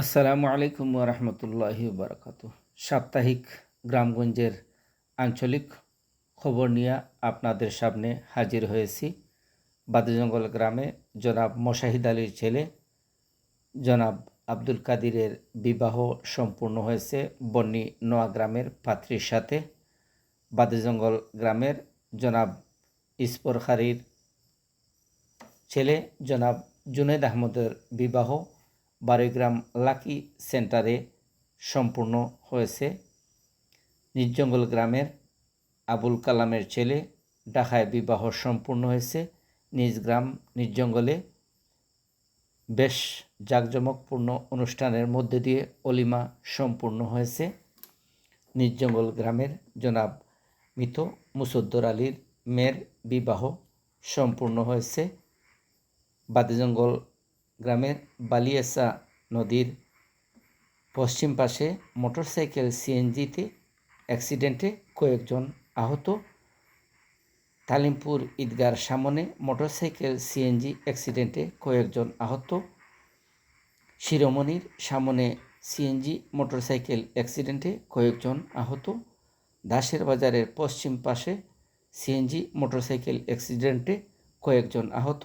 আসসালামু আলাইকুম রহমতুল্লাহি বারকাত সাপ্তাহিক গ্রামগঞ্জের আঞ্চলিক খবর নিয়ে আপনাদের সামনে হাজির হয়েছি। বাদুজঙ্গল গ্রামে জনাব মশাহিদ আলীর ছেলে জনাব আব্দুল কাদিরের বিবাহ সম্পূর্ণ হয়েছে বন্নি নোয়া গ্রামের পাত্রীর সাথে। বাদুজঙ্গল গ্রামের জনাব ইস্পর খারির ছেলে জনাব জুনেদ আহমদের বিবাহ বারোগ্রাম লাকি সেন্টারে সম্পূর্ণ হয়েছে। নির্জঙ্গল গ্রামের আবুল কালামের ছেলে ঢাকায় বিবাহ সম্পূর্ণ হয়েছে। নিজ গ্রাম নির্জঙ্গলে বেশ জাঁকজমকপূর্ণ অনুষ্ঠানের মধ্যে দিয়ে অলিমা সম্পূর্ণ হয়েছে। নির্জঙ্গল গ্রামের জনাব মৃত মুসদ্দর আলীর মেয়ের বিবাহ সম্পূর্ণ হয়েছে। বাদিজঙ্গল গ্রামের বালিয়াসা নদীর পশ্চিম পাশে মোটরসাইকেল সিএনজিতে অ্যাক্সিডেন্টে কয়েকজন আহত। তালিমপুর ঈদগার সামনে মোটরসাইকেল সিএনজি অ্যাক্সিডেন্টে কয়েকজন আহত। শিরোমণির সামনে সিএনজি মোটরসাইকেল অ্যাক্সিডেন্টে কয়েকজন আহত। দাসের বাজারের পশ্চিম পাশে সিএনজি মোটরসাইকেল অ্যাক্সিডেন্টে কয়েকজন আহত।